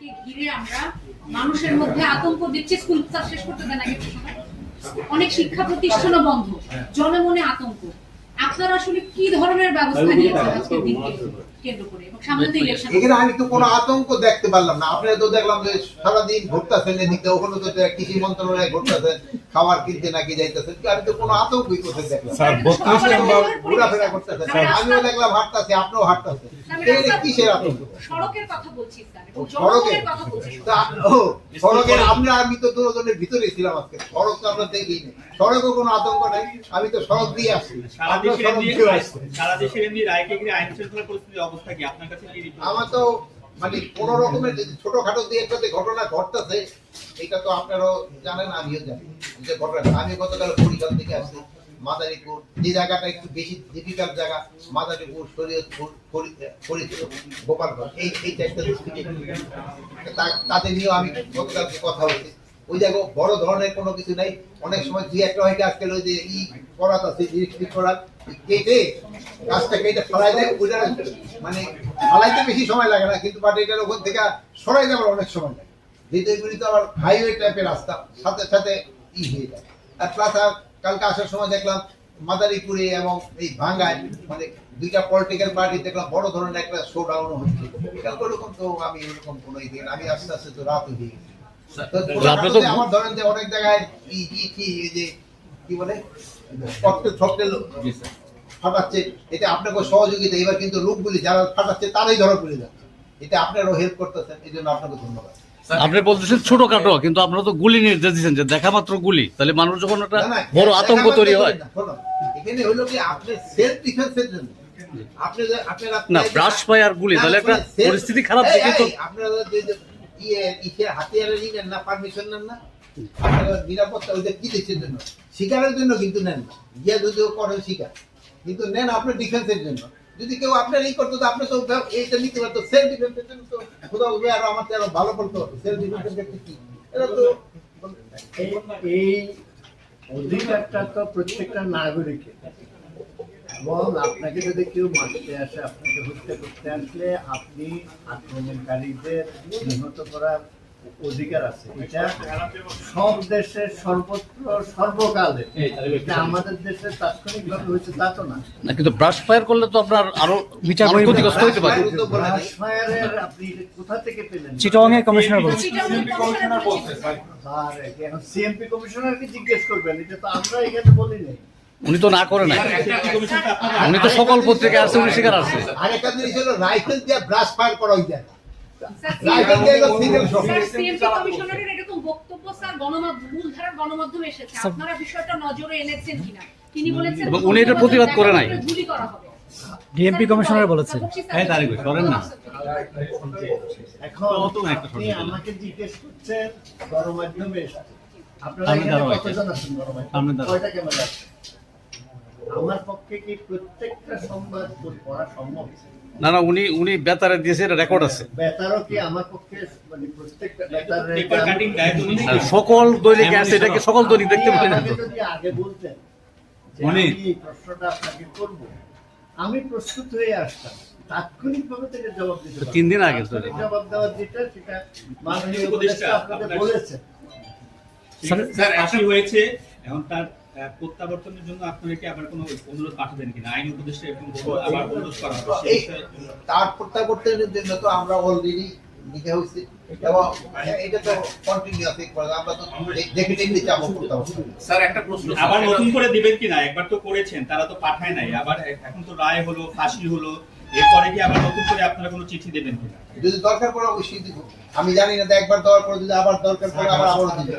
যাকে ঘিরে আমরা মানুষের মধ্যে আতঙ্ক দিচ্ছে, স্কুল শেষ করতে দেন অনেক শিক্ষা প্রতিষ্ঠানও বন্ধ, জনমনে আতঙ্ক। আপনারা আসলে কি ধরনের ব্যবস্থা নিয়েছেন দিনকে কেন্দ্র করে এবং সামনে তো ইলেকশন এখানে আমি তো কোনো আতঙ্ক দেখতে পারলাম না। আপনারা তো দেখলাম যে ঘুরতেছেন এদিকে ওখানে তো কৃষি মন্ত্রণালয়ে ঘুরতেছেন খাবার কিনতে নাকি যাইতেছেন আমি তো কোনো আতঙ্কই কোথায় দেখলাম স্যার বত্রিশ নম্বর ঘোরাফেরা করতেছেন আমিও দেখলাম হাঁটতেছি আপনিও হাঁটতেছেন। এখানে কিসের আতঙ্ক? সড়কের কথা বলছি স্যার। এবং কথা বলছি সড়কের আমরা আমি তো দুজনের ভিতরে ছিলাম আজকে। সড়ক তো আমরা দেখিনি সড়কও কোনো আতঙ্ক নাই। আমি তো সড়ক দিয়ে আসছি। সারা দেশের এমনি দিয়ে আসছেন সারা দেশের এমনি রায়কে আইন শৃঙ্খলা পরিস্থিতির অবস্থা কি? আপনার কাছে আমার তো মানে কোন রকমের যদি ছোটখাটো দিয়ে একটা ঘটনা ঘটতেছে এটা তো আপনারাও জানেন আমিও জানি যে ঘটনা। আমি গতকাল পরিকাল থেকে আসছি মাদারীপুর। যে জায়গাটা একটু বেশি ডিফিকাল্ট জায়গা মাদারীপুর শরীয়তপুর ফরিদপুর গোপালগঞ্জ এই এই চারটা তাদের নিয়েও আমি গতকালকে কথা হয়েছে। ওই জায়গায় বড় ধরনের কোনো কিছু নাই। অনেক সময় দুই একটা হয়তো আজকাল ওই যে ই করাত আছে জিনিস করার। কেটে গাছটা কেটে ফেলাই দেয় ওইটা মানে ফালাইতে বেশি সময় লাগে না কিন্তু বাট এটার ওখান থেকে সরাই যাবার অনেক সময় লাগে। যেহেতু তো আবার হাইওয়ে টাইপের রাস্তা সাথে সাথে ই হয়ে যায়। আর প্লাস কালকে আসার সময় দেখলাম মাদারীপুরে এবং এই ভাঙ্গায় মানে দুইটা পলিটিক্যাল পার্টি দেখলাম বড় ধরনের একটা শো ডাউন হচ্ছে। ওরকম তো আমি ওরকম কোনো আমি আস্তে আস্তে তো রাত হয়ে গেছে। আমার ধরেন যে অনেক জায়গায় এই যে কি বলে? ককটেল ফকটেল ফাটাচ্ছে। এটা আপনাকে সহযোগিতা। এবার কিন্তু লোকগুলি যারা ফাটাচ্ছে তারাই ধরা পড়ে যাচ্ছে। এটা আপনারও হেল্প করতেছেন এই জন্য আপনাকে ধন্যবাদ। আপনি বলতেছেন ছোটখাটো কিন্তু আপনারা তো গুলি নির্দেশ দিচ্ছেন যে দেখা মাত্র গুলি। তাহলে মানুষ যখন একটা বড় আতঙ্ক তৈরি হয়। এখানে হলো কি আপনি সেলফ ডিফেন্সের জন্য। না ব্রাশ আর গুলি তাহলে একটা পরিস্থিতি খারাপ দেখে তো আপনারা যে হাতিয়ারের ই না পারমিশন নেন না নিরাপত্তা কি দিচ্ছের জন্য? শিকারের জন্য কিন্তু নেন না। গিয়া করেন শিকার। কিন্তু নেন আপনার ডিফেন্সের জন্য। যদি কেউ আপনার এই করতো আপনি তো এইটা নিতে পারতো। সেলফ ডিফেন্সের জন্য তো কোথাও গিয়ে আরও আমার আরও ভালো সেলফ ডিফেন্সের কি? এটা তো এই অধিকারটা তো প্রত্যেকটা নাগরিকের। এবং আপনাকে যদি কেউ মারতে আসে, আপনাকে হত্যা করতে আসলে আপনি আক্রমণকারীদের নিহত করার অধিকার আছে। এটা সব দেশের সর্বত্র সর্বকালে। আমাদের দেশে তাৎক্ষণিকভাবে হয়েছে তা তো না। না কিন্তু ব্রাশ ফায়ার করলে তো আপনার আরও বিচার ক্ষতিগ্রস্ত হতে পারে। তো বলে আপনি কোথা থেকে পেলেন? চিটংয়ে কমিশনার বলছে কমিশনার বলছে আর এখন সিএমপি কমিশনারকে জিজ্ঞেস করবেন? এটা তো আমরা এখানে বলি নাই উনি তো না করে নাই। উনি তো সকল পত্রিকায় আসছে উনি স্বীকার আসছে আরেকটা জিনিস হলো রাইফেল দিয়ে ব্রাশ ফায়ার করা হইতে উনি এটার প্রতিবাদ করে নাই। গুলি করা হবে ডিএমপি কমিশনার বলেছে এই তারিখ করেন না। এখন একটা। আমাকে জিজ্ঞেস করছেন গণমাধ্যমে আপনারা কতজন আছেন গণমাধ্যমে? কয়টা ক্যামেরা আছে? আমার পক্ষে কি প্রত্যেকটা সংবাদ পড়া সম্ভব? না না উনি উনি বেতারে দিয়েছে এটা রেকর্ড আছে। বেতারও কি আমার পক্ষে মানে প্রত্যেকটা সকল দৈনিক আছে এটাকে সকল দৈনিক দেখতে পারেন। যদি আগে বলতেন উনি- আমি প্রশ্নটা আপনাকে করব আমি প্রস্তুত হয়ে আসতাম তাৎক্ষণিকভাবে থেকে জবাব দিতে তিন দিন আগে জবাব দেওয়ার যেটা সেটা মাননীয় উপদেষ্টা উপদেষ্টা আপনাকে স্যার ফাঁসি হয়েছে এখন তার আহ, প্রত্যাবর্তনের জন্য আপনারা কি আবার কোনো অনুরোধ পাঠাবেন কিনা? আইন উপদেষ্টা এরকম আবার অনুরোধ করা হবে। তার প্রত্যাবর্তনের জন্য তো আমরা অলরেডি লিখে হয়েছে। এবং এটা তো কন্টিনিউয়াস আমরা তো ডেফিনেটলি চাবো স্যার একটা প্রশ্ন। আবার নতুন করে দিবেন কিনা? একবার তো করেছেন তারা তো পাঠায় নাই। আবার এখন তো রায় হলো ফাঁসি হলো। এরপরে কি আবার নতুন করে আপনারা কোনো চিঠি দেবেন কিনা? যদি দরকার পড়ে অবশ্যই দিব। আমি জানি না একবার দেওয়ার পরে যদি আবার দরকার পড়ে আবার দিব।